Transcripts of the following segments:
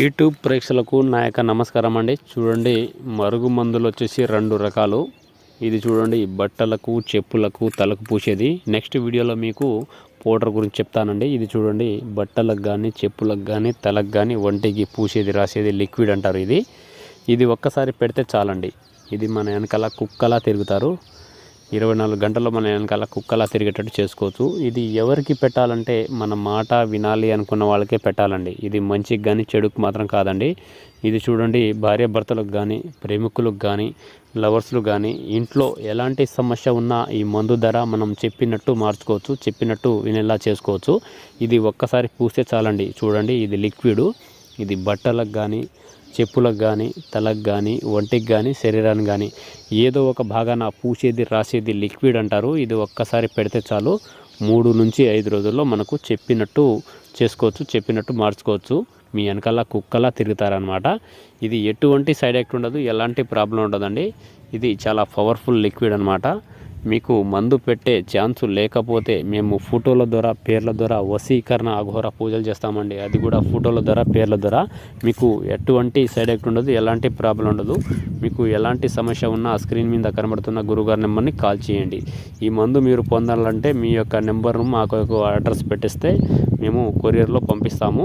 YouTube ప్రేక్షకులకు నా యొక్క నమస్కారం అండి. చూడండి మరుగు మందులు వచ్చేసి రెండు రకాలు. ఇది చూడండి బట్టలకు చెప్పులకు తలకు పూసేది. నెక్స్ట్ వీడియోలో మీకు పౌడర్ గురించి చెప్తానండి. ఇది చూడండి బట్టలకు కానీ చెప్పులకు కానీ తలకు కానీ ఒంటికి పూసేది రాసేది లిక్విడ్ అంటారు ఇది. ఇది ఒక్కసారి పెడితే చాలండి. ఇది మన వెనకాల కుక్కలా తిరుగుతారు. ఇరవై నాలుగు గంటల్లో మన వెనకాల కుక్కలా తిరిగేటట్టు చేసుకోవచ్చు. ఇది ఎవరికి పెట్టాలంటే మన మాట వినాలి అనుకున్న వాళ్ళకే పెట్టాలండి. ఇది మంచికి కానీ చెడుకు మాత్రం కాదండి. ఇది చూడండి భార్య భర్తలకు కానీ ప్రేమికులకు కానీ లవర్స్లు కానీ ఇంట్లో ఎలాంటి సమస్య ఉన్నా ఈ మందు ధర మనం చెప్పినట్టు మార్చుకోవచ్చు చెప్పినట్టు వినేలా చేసుకోవచ్చు. ఇది ఒక్కసారి పూస్తే చాలండి. చూడండి ఇది లిక్విడ్ ఇది బట్టలకు కానీ చెప్పులకు కానీ తలకు కానీ ఒంటికి కానీ శరీరానికి కానీ ఏదో ఒక భాగాన పూసేది రాసేది లిక్విడ్ అంటారు. ఇది ఒక్కసారి పెడితే చాలు మూడు నుంచి ఐదు రోజుల్లో మనకు చెప్పినట్టు చేసుకోవచ్చు చెప్పినట్టు మార్చుకోవచ్చు. మీ వెనకాల కుక్కలా తిరుగుతారనమాట ఇది ఎటువంటి సైడ్ ఎఫెక్ట్ ఉండదు ఎలాంటి ప్రాబ్లం ఉండదండి. ఇది చాలా పవర్ఫుల్ లిక్విడ్ అనమాట మీకు మందు పెట్టే ఛాన్స్ లేకపోతే మేము ఫోటోల ద్వారా పేర్ల ద్వారా వసీకరణ అఘోర పూజలు చేస్తామండి. అది కూడా ఫోటోల ద్వారా పేర్ల ద్వారా. మీకు ఎటువంటి సైడ్ ఎఫెక్ట్ ఉండదు ఎలాంటి ప్రాబ్లం ఉండదు. మీకు ఎలాంటి సమస్య ఉన్నా స్క్రీన్ మీద కనబడుతున్న గురుగారి నెంబర్ని కాల్ చేయండి. ఈ మందు మీరు పొందాలంటే మీ యొక్క నెంబర్ను మాకు అడ్రస్ పెట్టిస్తే మేము కొరియర్లో పంపిస్తాము.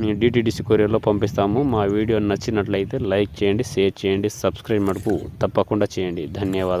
మీ డిటిడిసి కొరియర్లో పంపిస్తాము. మా వీడియో నచ్చినట్లయితే లైక్ చేయండి షేర్ చేయండి సబ్స్క్రైబ్ మటుకు తప్పకుండా చేయండి. ధన్యవాదాలు